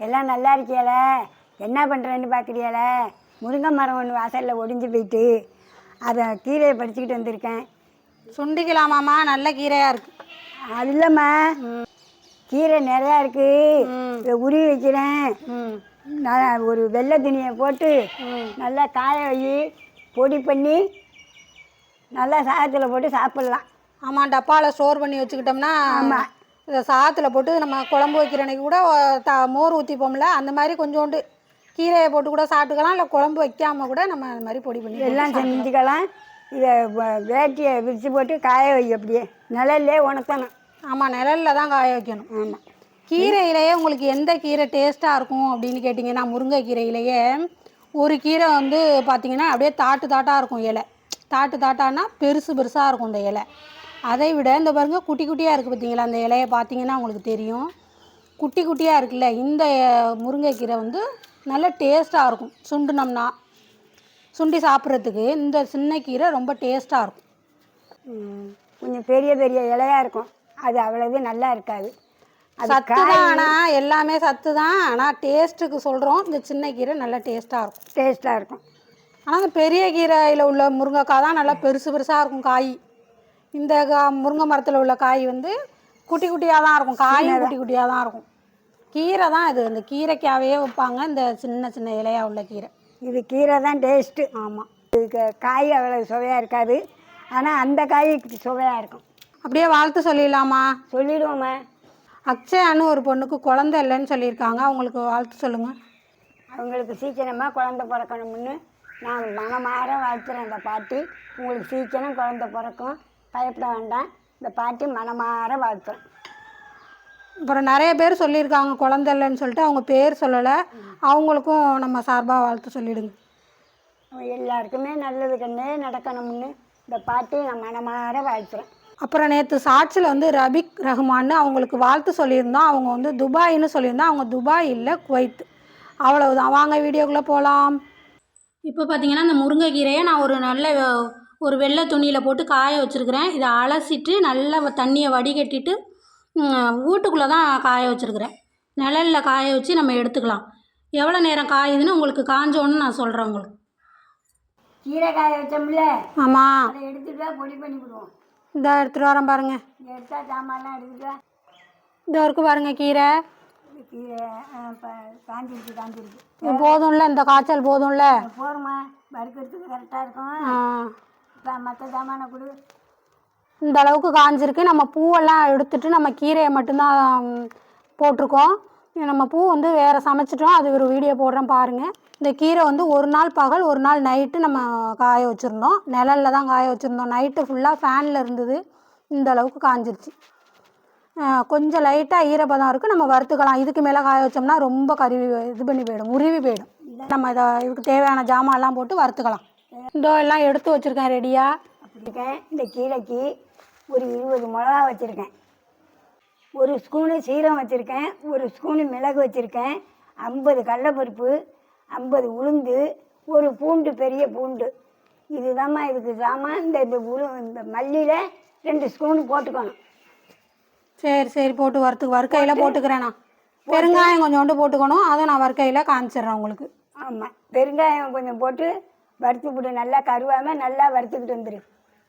எல்லாம் நல்லா இருக்கியால? என்ன பண்ணுறேன்னு பார்க்குறியால முருங்கை மரம் ஒன்று வாசலில் ஒடிஞ்சு போயிட்டு அதை கீரையை படிச்சுக்கிட்டு வந்திருக்கேன். சுண்டிக்கலாமாம்மா? நல்ல கீரையாக இருக்குது அது இல்லைம்மா. கீரை நிறையா இருக்குது உருவி வைக்கிறேன். நான் ஒரு வெள்ளை துணியை போட்டு நல்லா காய வை பொடி பண்ணி நல்லா சாதத்தில் போட்டு சாப்பிட்லாம். ஆமாம் டப்பாவில் ஸ்டோர் பண்ணி வச்சுக்கிட்டோம்னா ஆமாம். இதை சாதத்தில் போட்டு நம்ம குழம்பு வைக்கிற அன்னைக்கு கூட த மோர் ஊற்றிப்போம்ல அந்த மாதிரி கொஞ்சோண்டு கீரையை போட்டு கூட சாப்பிட்டுக்கலாம். இல்லை குழம்பு வைக்காம கூட நம்ம அந்த மாதிரி பொடி பண்ணி எல்லாம் செஞ்சுக்கலாம். இதை வேட்டியை விரித்து போட்டு காய வை அப்படியே. நிழல்லே உணர்த்தணும் ஆமாம் நிழலில் தான் காய வைக்கணும். ஆமாம் கீரையிலேயே உங்களுக்கு எந்த கீரை டேஸ்ட்டாக இருக்கும் அப்படின்னு கேட்டிங்கன்னா முருங்கைக்கீரையிலேயே ஒரு கீரை வந்து பார்த்தீங்கன்னா அப்படியே தாட்டு தாட்டாக இருக்கும் இலை. தாட்டு தாட்டானா பெருசு பெருசாக இருக்கும் இந்த இலை. அதை விட இந்த பாருங்க குட்டி குட்டியாக இருக்குது பார்த்தீங்களா அந்த இலையை பார்த்தீங்கன்னா உங்களுக்கு தெரியும். குட்டி குட்டியாக இருக்குல்ல இந்த முருங்கைக்கீரை வந்து நல்ல டேஸ்ட்டாக இருக்கும். சுண்டுனோம்னா சுண்டி சாப்பிட்றதுக்கு இந்த சின்ன கீரை ரொம்ப டேஸ்ட்டாக இருக்கும். கொஞ்சம் பெரிய பெரிய இலையா இருக்கும். அது அவ்வளவு நல்லா இருக்காது. அது சத்து தான் ஆனால் எல்லாமே சத்து தான் ஆனால் டேஸ்ட்டுக்கு சொல்கிறோம் இந்த சின்ன கீரை நல்ல டேஸ்ட்டாக இருக்கும். டேஸ்ட்டாக இருக்கும். ஆனால் அந்த பெரிய கீரையில் உள்ள முருங்கைக்காய் தான் நல்லா பெருசு பெருசாக இருக்கும் காய். இந்த கா முருங்கை மரத்தில் உள்ள காய் வந்து குட்டி குட்டியாக தான் இருக்கும். காயும் குட்டி குட்டியாக தான் இருக்கும். கீரை தான் இது. இந்த கீரைக்காவே வைப்பாங்க. இந்த சின்ன சின்ன இலையா உள்ள கீரை. இது கீரை தான் டேஸ்ட்டு ஆமாம் இதுக்கு காய் அவ்வளவு சுவையாக இருக்காது. ஆனால் அந்த காய் சுவையாக இருக்கும். அப்படியே வாழ்த்து சொல்லிடலாமா? சொல்லிடுவோம்மா. அக்ஷயான்னு ஒரு பொண்ணுக்கு குழந்தை இல்லைன்னு சொல்லியிருக்காங்க. அவங்களுக்கு வாழ்த்து சொல்லுங்கள் அவங்களுக்கு சீக்கிரமாக குழந்தை பிறக்கணும்னு நான் மனமாற வாழ்த்துறேன் இந்த பாட்டி. உங்களுக்கு சீக்கிரம் குழந்தை பிறக்கும். பயப்பட வேண்டாம். இந்த பாட்டி மனமாற வாழ்த்துறேன் அப்புறம் நிறைய பேர் சொல்லியிருக்காங்க குழந்தை இல்லைன்னு சொல்லிட்டு அவங்க பேர் சொல்லலை. அவங்களுக்கும் நம்ம சார்பாக வாழ்த்து சொல்லிடுங்க. எல்லாருக்குமே நல்லது கண்ணே நடக்கணும்னு இந்த பாட்டி நான் மனமாற வாழ்த்துறேன் அப்புறம் நேற்று சாட்சியில் வந்து ரபிக் ரஹ்மான்னு அவங்களுக்கு வாழ்த்து சொல்லியிருந்தோம். அவங்க வந்து துபாய்னு சொல்லியிருந்தோம். அவங்க துபாய் இல்லை குவைத். அவ்வளவுதான். வாங்க வீடியோக்குள்ளே போகலாம் இப்போ பார்த்தீங்கன்னா இந்த முருங்கைக்கீரையை நான் ஒரு நல்ல ஒரு வெள்ளை துணியில் போட்டு காய வச்சுருக்கிறேன். இதை அலசிட்டு நல்லா தண்ணியை வடிகட்டிட்டு வீட்டுக்குள்ளே தான் காய வச்சுருக்கிறேன். நிழலில் காய வச்சு நம்ம எடுத்துக்கலாம். எவ்வளோ நேரம் காயுதுன்னு உங்களுக்கு காஞ்சோன்னு நான் சொல்கிறேன் உங்களுக்கு. கீரை காய வச்சோம்ல? ஆமாம் அதை எடுத்துட்டா பொடி பண்ணி விடுவோம். இந்த எடுத்துகிட்டு வரேன் பாருங்கள் எடுத்தா சாமான்லாம் எடுத்துட்டா இந்த இருக்கு பாருங்கள் கீரை. கீரை காஞ்சிருச்சு இது போதும்ல இந்த காய்ச்சல் போதும்ல? போருமா வறுக்கிறதுக்கு கரெக்டாக இருக்கும். மற்ற சாமானை கொடு. இந்த அளவுக்கு காஞ்சிருக்கு. நம்ம பூவெல்லாம் எடுத்துட்டு நம்ம கீரையை மட்டும்தான் போட்டிருக்கோம். நம்ம பூ வந்து வேறு சமைச்சிட்டோம். அது ஒரு வீடியோ போடுறேன் பாருங்கள் இந்த கீரை வந்து ஒரு நாள் பகல் ஒரு நாள் நைட்டு நம்ம காய வச்சுருந்தோம். நிழலில் தான் காய வச்சுருந்தோம். நைட்டு ஃபுல்லாக ஃபேனில் இருந்தது. இந்த அளவுக்கு காஞ்சிருச்சு. கொஞ்சம் லைட்டாக ஈரப்பதம் இருக்குது நம்ம வறுத்துக்கலாம். இதுக்கு மேலே காய வச்சோம்னா ரொம்ப கருவி இது பண்ணி போயிடும். உருவி போயிடும். நம்ம இதை இதுக்கு தேவையான ஜாமான்லாம் போட்டு வறுத்துக்கலாம். இதோ எல்லாம் எடுத்து வச்சுருக்கேன் ரெடியாக இருக்கேன் இந்த கீரைக்கு ஒரு இருபது மிளகா வச்சுருக்கேன். ஒரு ஸ்பூனு சீரகம் வச்சுருக்கேன் ஒரு ஸ்பூனு மிளகு வச்சுருக்கேன் ஐம்பது கடலைப்பருப்பு ஐம்பது உளுந்து ஒரு பூண்டு பெரிய பூண்டு. இதுதாம்மா இதுக்கு சாமான் இந்த இந்த உரு இந்த மல்லியில் ரெண்டு ஸ்பூனு போட்டுக்கணும். சரி சரி போட்டு வறுத்து வறுக்கையில் போட்டுக்கிறேன்? நான் பெருங்காயம் கொஞ்சோண்டு போட்டுக்கணும் அதை நான் வறுக்கையில் காமிச்சிடுறேன் உங்களுக்கு. ஆமாம் பெருங்காயம் கொஞ்சம் போட்டு வறுத்து விடு நல்லா கருவாமல் நல்லா வறுத்துக்கிட்டு வந்துரு.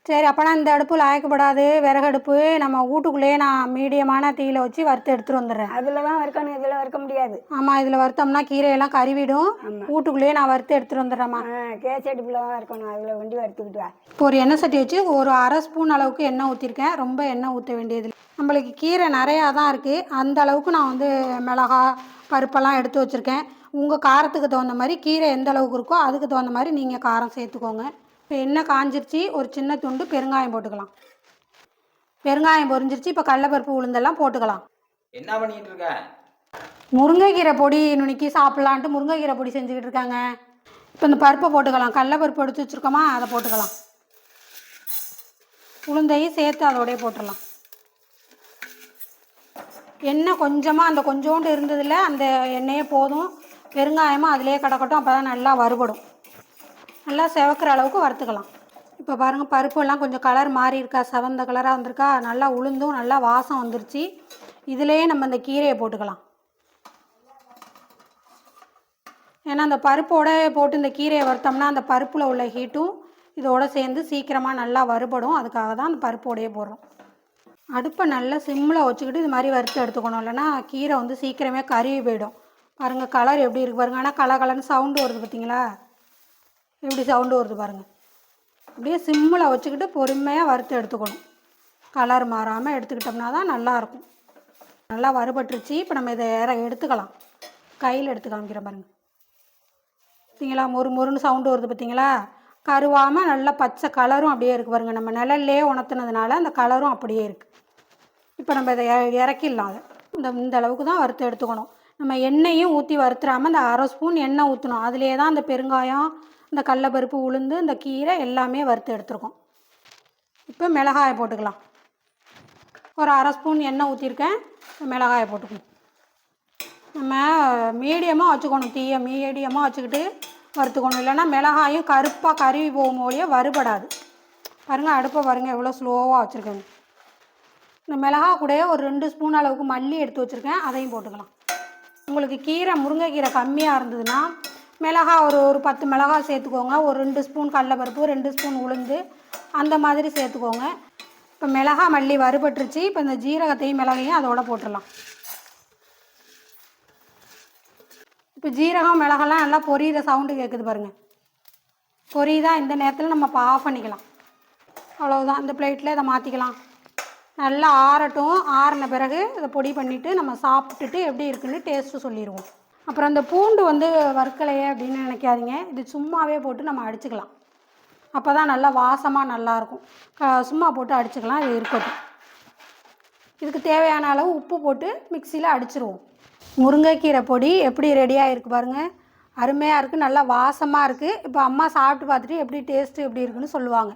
சரி அப்போனா இந்த அடுப்பு லாயக்கப்படாது. விறகடுப்பு நம்ம வீட்டுக்குள்ளேயே நான் மீடியமான தீயில வச்சு வறுத்து எடுத்துகிட்டு வந்துடுறேன். அதில் தான் வறுக்கணும் இதில் வறுக்க முடியாது. ஆமாம் இதில் வறுத்தோம்னா கீரையெல்லாம் கருவிடும். வீட்டுக்குள்ளேயே நான் வறுத்து எடுத்துகிட்டு வந்துடுறேம்மா. கேஸ் அடுப்பில் தான் வறுக்கணும் அதில் வண்டி வறுத்துக்கிட்டு வா. இப்போ ஒரு எண்ணெய் சட்டி வச்சு ஒரு அரை ஸ்பூன் அளவுக்கு எண்ணெய் ஊற்றிருக்கேன் ரொம்ப எண்ணெய் ஊற்ற வேண்டியது. நம்மளுக்கு கீரை நிறையா தான் இருக்குது அந்த அளவுக்கு நான் வந்து மிளகா பருப்பெல்லாம் எடுத்து வச்சுருக்கேன். உங்கள் காரத்துக்கு தகுந்த மாதிரி கீரை எந்த அளவுக்கு இருக்கோ அதுக்கு தகுந்த மாதிரி நீங்கள் காரம் சேர்த்துக்கோங்க. இப்போ எண்ணெய் காஞ்சிருச்சு ஒரு சின்ன துண்டு பெருங்காயம் போட்டுக்கலாம். பெருங்காயம் பொரிஞ்சிருச்சு இப்போ கடலப்பருப்பு உளுந்தெல்லாம் போட்டுக்கலாம். என்ன பண்ணிட்டு இருக்க? முருங்கைக்கீரை பொடி நுணுக்கி சாப்பிட்லான்ட்டு முருங்கைக்கீரை பொடி செஞ்சுக்கிட்டு இருக்காங்க. இப்போ இந்த பருப்பை போட்டுக்கலாம். கடலப்பருப்பு எடுத்து வச்சுருக்கோமா அதை போட்டுக்கலாம். உளுந்தையும் சேர்த்து அதோடய போட்டுடலாம். எண்ணெய் கொஞ்சமாக அந்த கொஞ்சோண்டு இருந்ததில் அந்த எண்ணெயே போதும். பெருங்காயமாக அதிலே கிடக்கட்டும் அப்போ தான் நல்லா வறுபடும். நல்லா செவக்கிற அளவுக்கு வறுத்துக்கலாம். இப்போ பாருங்கள் பருப்பு எல்லாம் கொஞ்சம் கலர் மாறி இருக்கா செவந்த கலராக வந்திருக்கா நல்லா உளுந்தும் நல்லா வாசம் வந்துருச்சு. இதிலேயே நம்ம இந்த கீரையை போட்டுக்கலாம். ஏன்னா அந்த பருப்போட போட்டு இந்த கீரையை வறுத்தோம்னா அந்த பருப்பில் உள்ள ஹீட்டும் இதோடு சேர்ந்து சீக்கிரமாக நல்லா வறுபடும். அதுக்காக தான் அந்த பருப்போடையே போடுறோம். அடுப்பை நல்லா சிம்மில் வச்சுக்கிட்டு இது மாதிரி வறுத்து எடுத்துக்கணும். இல்லைன்னா கீரை வந்து சீக்கிரமே கருவி போயிடும். பாருங்கள் கலர் எப்படி இருக்குது பாருங்கள் ஆனால் கலர் கலர்னு சவுண்டு வருது பார்த்தீங்களா? எப்படி சவுண்டு வருது பாருங்கள் அப்படியே சிம்மில் வச்சுக்கிட்டு பொறுமையாக வறுத்து எடுத்துக்கணும். கலர் மாறாமல் எடுத்துக்கிட்டோம்னா தான் நல்லாயிருக்கும். நல்லா வறுபட்டுருச்சு. இப்போ நம்ம இதை ஏற எடுத்துக்கலாம். கையில் எடுத்து காமிக்கிறேன் பாருங்கள் பார்த்தீங்களா? மொறு மொறுன்னு சவுண்டு வருது பார்த்தீங்களா? கருவாமல் நல்லா பச்சை கலரும் அப்படியே இருக்குது பாருங்கள் நம்ம நிழல்லே உணர்த்துனதுனால அந்த கலரும் அப்படியே இருக்குது இப்போ நம்ம இதை இறக்கிடலாம் அதை. இந்த இந்த அளவுக்கு தான் வறுத்து எடுத்துக்கணும். நம்ம எண்ணெயும் ஊற்றி வறுத்துறாமல் இந்த அரை ஸ்பூன் எண்ணெய் ஊற்றணும் அதுலேயே தான் அந்த பெருங்காயம் இந்த கடலப்பருப்பு உளுந்து இந்த கீரை எல்லாமே வறுத்து எடுத்துருக்கோம். இப்போ மிளகாயை போட்டுக்கலாம். ஒரு அரை ஸ்பூன் எண்ணெய் ஊற்றிருக்கேன் மிளகாயை போட்டுக்கணும். நம்ம மீடியமாக வச்சுக்கணும். தீயை மீடியமாக வச்சுக்கிட்டு வறுத்துக்கணும். இல்லைன்னா மிளகாயும் கருப்பாக கருவி போகும் ஒழிய வறுபடாது. பாருங்கள் அடுப்பை பாருங்கள் எவ்வளோ ஸ்லோவாக வச்சுருக்கேங்க இந்த மிளகா கூட ஒரு ரெண்டு ஸ்பூன் அளவுக்கு மல்லி எடுத்து வச்சுருக்கேன். அதையும் போட்டுக்கலாம். உங்களுக்கு கீரை முருங்கைக்கீரை கம்மியாக இருந்ததுன்னா மிளகா ஒரு ஒரு பத்து மிளகா சேர்த்துக்கோங்க. ஒரு ரெண்டு ஸ்பூன் கடலப்பருப்பு ரெண்டு ஸ்பூன் உளுந்து அந்த மாதிரி சேர்த்துக்கோங்க. இப்போ மிளகா மல்லி வறுபட்டுருச்சு. இப்போ இந்த ஜீரகத்தையும் மிளகையும் அதோட போட்டுடலாம். இப்போ ஜீரகம் மிளகெல்லாம் நல்லா பொரியிற சவுண்டு கேட்குது பாருங்கள் பொரியுதா? இந்த நேரத்தில் நம்ம இப்போ ஆஃப் பண்ணிக்கலாம். அவ்வளோதான் இந்த பிளேட்டில் இதை மாற்றிக்கலாம் நல்லா ஆறட்டும். ஆறின பிறகு இதை பொடி பண்ணிவிட்டு நம்ம சாப்பிட்டுட்டு எப்படி இருக்குன்னு டேஸ்ட்டு சொல்லிடுவோம் அப்புறம் அந்த பூண்டு வந்து வறுக்கலையே அப்படின்னு நினைக்காதீங்க. இது சும்மாவே போட்டு நம்ம அடிச்சுக்கலாம். அப்போ தான் நல்லா வாசமாக நல்லாயிருக்கும் சும்மா போட்டு அடிச்சுக்கலாம். இது இருக்கட்டும். இதுக்கு தேவையான அளவு உப்பு போட்டு மிக்சியில் அடிச்சிருவோம். முருங்கைக்கீரை பொடி எப்படி ரெடியாக இருக்குது பாருங்கள் அருமையாக இருக்குது நல்லா வாசமாக இருக்குது இப்போ அம்மா சாப்பிட்டு பார்த்துட்டு எப்படி டேஸ்ட்டு எப்படி இருக்குன்னு சொல்லுவாங்க.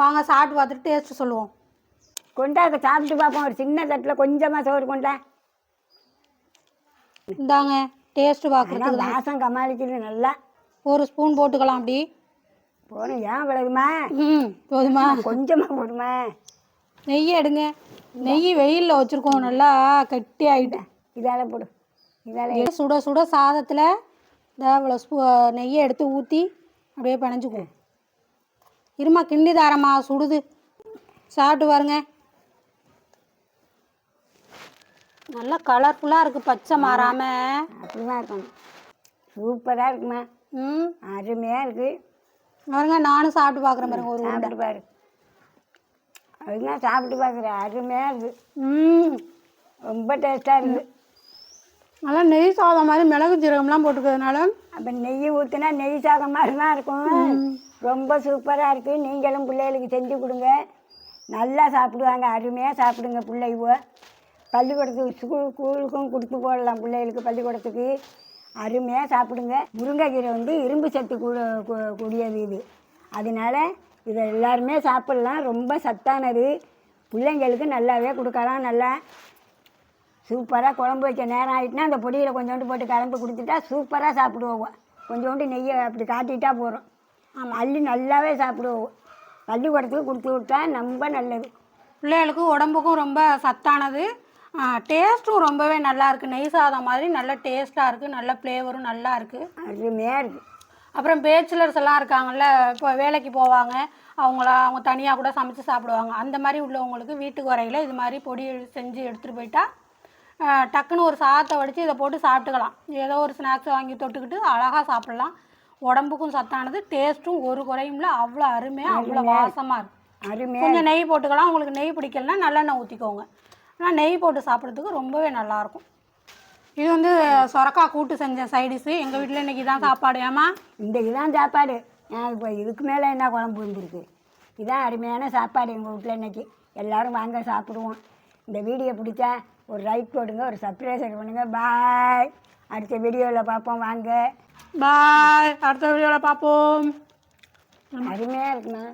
வாங்க சாப்பிட்டு பார்த்துட்டு டேஸ்ட்டு சொல்லுவோம். கொண்டாக்க சாப்பிட்டு பார்ப்போம். ஒரு சின்ன தட்டில் கொஞ்சமாக சோறு கொண்டா. இந்தாங்க டேஸ்ட்டு தான். வாசம் கமாளிக்குது நல்லா. ஒரு ஸ்பூன் போட்டுக்கலாம் அப்படி. போகணும் ஏன் விளக்குமா ம் போதுமா? கொஞ்சமாக போடுமா நெய் எடுங்க. நெய் வெயிலில் வச்சுருக்கோம் நல்லா கட்டி ஆகிட்டு இதால போடு. இதால சுட சுட சாதத்தில் இந்த இவ்வளோ ஸ்பூ நெய்யை எடுத்து ஊற்றி அப்படியே பிணைஞ்சுக்குவோம் இருமா கிண்டி தாரம்மா சுடுது. சாப்பிட்டு பாருங்க. நல்லா கலர்ஃபுல்லாக இருக்குது பச்சை மாறாமல் அப்படிதான் இருக்கணும். சூப்பராக இருக்குமா? ம். அருமையாக இருக்குது பாருங்க நானும் சாப்பிட்டு பார்க்குறேன் பாருங்க ஒரு சாப்பிட்டு பாரு. அதுதான் சாப்பிட்டு பார்க்குறேன் அருமையாக இருக்குது ம். ரொம்ப டேஸ்ட்டாக இருக்குது நல்லா நெய் சாதம் மாதிரி மிளகு ஜீரகம்லாம் போட்டுக்கிறதுனால அப்போ நெய் ஊற்றினா நெய் சாதம் மாதிரி தான் இருக்கும் ரொம்ப சூப்பராக இருக்குது நீங்களும் பிள்ளைகளுக்கு செஞ்சு கொடுங்க. நல்லா சாப்பிடுவாங்க. அருமையாக சாப்பிடுங்க பிள்ளைவோ பள்ளிக்கூடத்துக்கு ஸ்கூல் ஸ்கூலுக்கும் கொடுத்து போடலாம் பிள்ளைகளுக்கு பள்ளிக்கூடத்துக்கு. அருமையாக சாப்பிடுங்க. முருங்கைக்கீரை வந்து இரும்பு சத்து கூட கூடியது இது. அதனால இதை எல்லாருமே சாப்பிட்லாம். ரொம்ப சத்தானது. பிள்ளைங்களுக்கு நல்லாவே கொடுக்கலாம். நல்லா சூப்பராக குழம்பு வைக்க நேரம் ஆகிட்டுனா அந்த பொடியில் கொஞ்சோண்டு போட்டு கலந்து கொடுத்துட்டா சூப்பராக சாப்பிடுவோம் கொஞ்சோண்டு நெய்யை அப்படி காட்டிட்டா போகிறோம் ஆமாம் அள்ளி நல்லாவே சாப்பிடுவோம் பள்ளிக்கூடத்துக்கு கொடுத்து விட்டா ரொம்ப நல்லது. பிள்ளைகளுக்கு உடம்புக்கும் ரொம்ப சத்தானது. டேஸ்ட்டும் ரொம்பவே நல்லா இருக்குது நெய் சாதம் மாதிரி நல்ல டேஸ்ட்டாக இருக்குது நல்ல ஃப்ளேவரும் நல்லா இருக்குது அருமையாக இருக்குது அப்புறம் பேச்சுலர்ஸ் எல்லாம் இருக்காங்கல்ல இப்போ வேலைக்கு போவாங்க. அவங்கள அவங்க தனியாக கூட சமைச்சு சாப்பிடுவாங்க. அந்த மாதிரி உள்ளவங்களுக்கு வீட்டுக்கு வரையில் இது மாதிரி பொடி செஞ்சு எடுத்துகிட்டு போயிட்டா டக்குன்னு ஒரு சாதத்தை வடித்து இதை போட்டு சாப்பிட்டுக்கலாம். ஏதோ ஒரு ஸ்நாக்ஸ் வாங்கி தொட்டுக்கிட்டு அழகாக சாப்பிட்லாம். உடம்புக்கும் சத்தானது டேஸ்ட்டும் ஒரு குறையும்ல அவ்வளோ அருமையாக அவ்வளோ வாசமாக இருக்குது அருமையாக கொஞ்சம் நெய் போட்டுக்கலாம். உங்களுக்கு நெய் பிடிக்கலனா நல்லெண்ணெய் ஊற்றிக்கோங்க ஆனால் நெய் போட்டு சாப்பிட்றதுக்கு ரொம்பவே நல்லாயிருக்கும் இது வந்து சொரக்காய் கூட்டு செஞ்ச சைடிஷு எங்கள் வீட்டில் இன்றைக்கி தான் சாப்பாடு. ஏமா இந்த இதுதான் சாப்பாடு. இப்போ இதுக்கு மேலே என்ன குழம்பு வந்துருக்கு இதான் அருமையான சாப்பாடு எங்கள் வீட்டில் இன்னைக்கு. எல்லாரும் வாங்க சாப்பிடுவோம். இந்த வீடியோ பிடிச்சா ஒரு லைக் போடுங்க ஒரு சப்ஸ்கிரைப் பண்ணுங்க. பாய் அடுத்த வீடியோவில் பார்ப்போம். வாங்க. பாய் அடுத்த வீடியோவில் பார்ப்போம். அருமையாக இருக்குண்ணா.